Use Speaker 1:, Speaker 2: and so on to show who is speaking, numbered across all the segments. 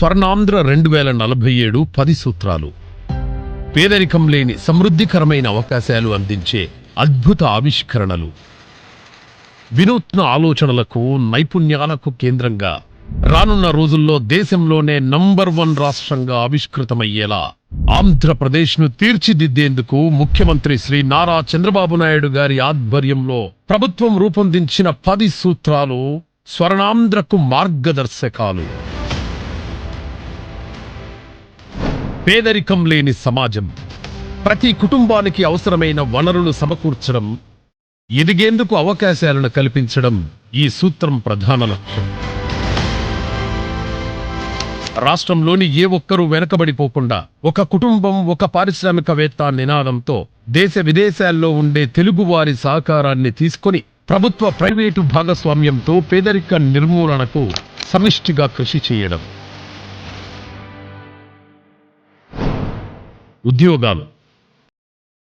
Speaker 1: స్వర్ణాంధ్ర రెండు వేల నలభై ఏడు పది సూత్రాలు. పేదరికం లేని సమృద్ధికరమైన అవకాశాలు అందించే అద్భుత ఆవిష్కరణలు. వినూత్న ఆలోచనలకు నైపుణ్యాలకు కేంద్రంగా రానున్న రోజుల్లో దేశంలోనే నంబర్ వన్ రాష్ట్రంగా ఆవిష్కృతమయ్యేలా ఆంధ్రప్రదేశ్ను తీర్చిదిద్దేందుకు ముఖ్యమంత్రి శ్రీ నారా చంద్రబాబు నాయుడు గారి ఆధ్వర్యంలో ప్రభుత్వం రూపొందించిన పది సూత్రాలు స్వర్ణాంధ్రకు మార్గదర్శకాలు. పేదరికం లేని సమాజం. ప్రతి కుటుంబానికి అవసరమైన వనరులు సమకూర్చడం ఎదిగేందుకు అవకాశాలను కల్పించడం ఈ సూత్రం ప్రధాన లక్ష్యం. రాష్ట్రంలోని ఏ ఒక్కరూ వెనకబడిపోకుండా ఒక కుటుంబం ఒక పారిశ్రామికవేత్త నినాదంతో దేశ విదేశాల్లో ఉండే తెలుగువారి సహకారాన్ని తీసుకొని ప్రభుత్వ ప్రైవేటు భాగస్వామ్యంతో పేదరిక నిర్మూలనకు సమిష్టిగా కృషి చేయడం. ఉద్యోగాలు.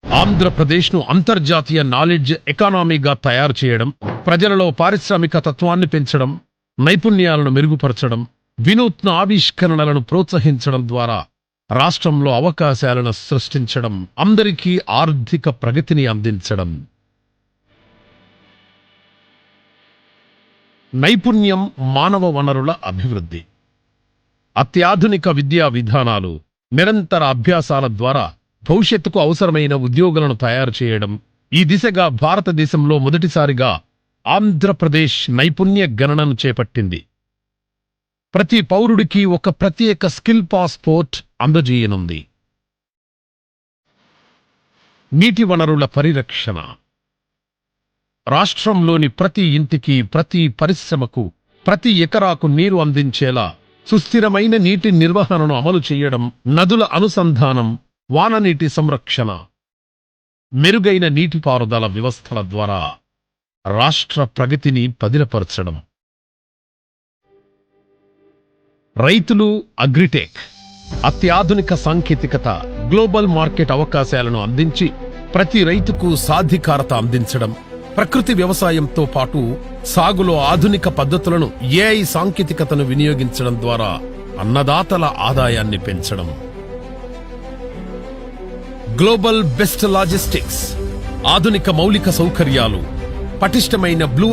Speaker 1: ఆంధ్రప్రదేశ్ను అంతర్జాతీయ నాలెడ్జ్ ఎకానమీగా తయారు చేయడం ప్రజలలో పారిశ్రామిక తత్వాన్ని పెంచడం నైపుణ్యాలను మెరుగుపరచడం వినూత్న ఆవిష్కరణలను ప్రోత్సహించడం ద్వారా రాష్ట్రంలో అవకాశాలను సృష్టించడం అందరికీ ఆర్థిక ప్రగతిని అందించడం. నైపుణ్యం మానవ వనరుల అభివృద్ధి. అత్యాధునిక విద్యా విధానాలు నిరంతర అభ్యాసాల ద్వారా భవిష్యత్తుకు అవసరమైన ఉద్యోగులను తయారు చేయడం. ఈ దిశగా భారతదేశంలో మొదటిసారిగా ఆంధ్రప్రదేశ్ నైపుణ్య గణనను చేపట్టింది. ప్రతి పౌరుడికి ఒక ప్రత్యేక స్కిల్ పాస్పోర్ట్ అందజేయనుంది. నీటి వనరుల పరిరక్షణ. రాష్ట్రంలోని ప్రతి ఇంటికి ప్రతి పరిశ్రమకు ప్రతి ఎకరాకు నీరు అందించేలా సుస్థిరమైన నీటి నిర్వహణను అమలు చేయడం నదుల అనుసంధానం వాననీటి సంరక్షణ మెరుగైన నీటిపారుదల వ్యవస్థల ద్వారా రాష్ట్ర ప్రగతిని పదిలపరచడం. రైతులు అగ్రిటెక్ అత్యాధునిక సాంకేతికత గ్లోబల్ మార్కెట్ అవకాశాలను అందించి ప్రతి రైతుకు సాధికారత అందించడం. ప్రకృతి వ్యవసాయంతో పాటు సాగులో ఆధునిక పద్ధతులను ఏఐ సాంకేతికతను వినియోగించడం ద్వారా అన్నదాతల ఆదాయాన్ని పెంచడం. గ్లోబల్ బెస్ట్ లాజిస్టిక్స్ ఆధునిక మౌలిక సౌకర్యాలు పటిష్టమైన బ్లూ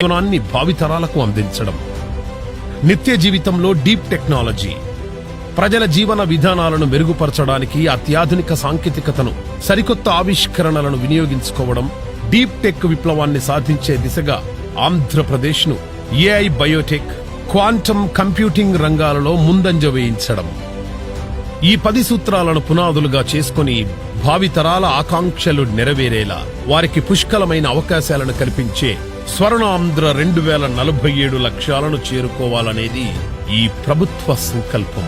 Speaker 1: జీవనాన్ని భావితరాలకు అందించడం. నిత్య జీవితంలో డీప్ టెక్నాలజీ. ప్రజల జీవన విధానాలను మెరుగుపరచడానికి అత్యాధునిక సాంకేతికతను సరికొత్త ఆవిష్కరణలను వినియోగించుకోవడం డీప్ టెక్ విప్లవాన్ని సాధించే దిశగా ఆంధ్రప్రదేశ్ను ఏఐ బయోటెక్ క్వాంటమ్ కంప్యూటింగ్ రంగాలలో ముందంజ వేయించడం. ఈ పది సూత్రాలను పునాదులుగా చేసుకుని భావితరాల ఆకాంక్షలు నెరవేరేలా వారికి పుష్కలమైన అవకాశాలను కల్పించే స్వర్ణాంధ్ర రెండు వేల నలభై ఏడు లక్ష్యాలను చేరుకోవాలనేది ఈ ప్రభుత్వ సంకల్పం.